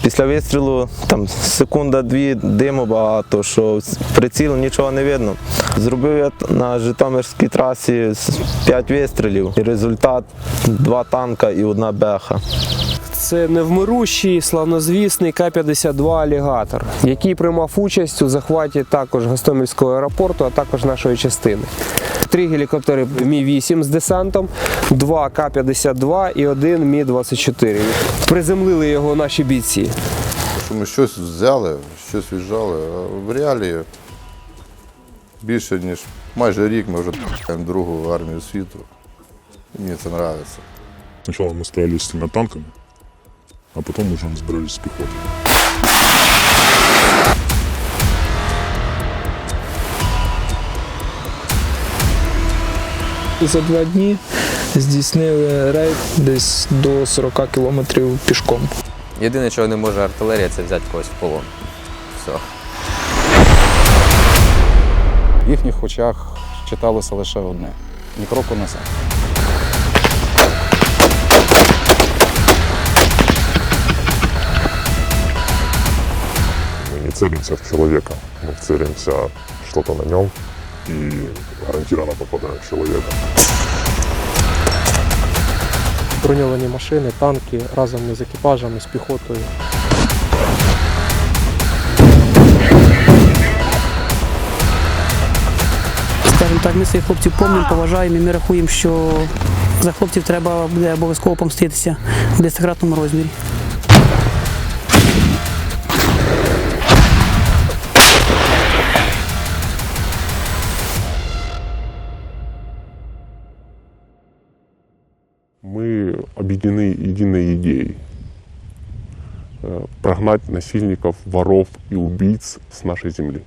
Після вистрілу там секунда-дві диму багато, що з прицілу нічого не видно. Зробив я на Житомирській трасі 5 вистрілів. І результат два танка і одна беха. Це невмирущий славнозвісний К-52 алігатор, який приймав участь у захваті також Гостомельського аеропорту, а також нашої частини. Три гелікоптери Мі-8 з десантом, два К-52 і один Мі-24. Приземлили його наші бійці. Ми щось взяли, щось віджали, а в реалії більше, ніж майже рік ми вже маємо другу армію світу. І мені це подобається. Сначала мы стрелялись с тремя танками, а потом уже разбирались с пехотой. За два дні здійснили рейд десь до 40 кілометрів пішком. Єдине, чого не може артилерія, це взяти когось в полон. Все. В їхніх очах читалося лише одне ні кроку назад. Мы не целимся в человека, мы целимся что-то на нем и гарантированно попадаем в человека. броньовані машини, танки разом із екіпажами, з піхотою. Скажімо так, ми своїх хлопців помнимо, поважаємо і ми рахуємо, що за хлопців треба буде обов'язково помститися в десятикратному розмірі. Мы объединены единой идеей э, прогнать насильников, воров и убийц с нашей земли.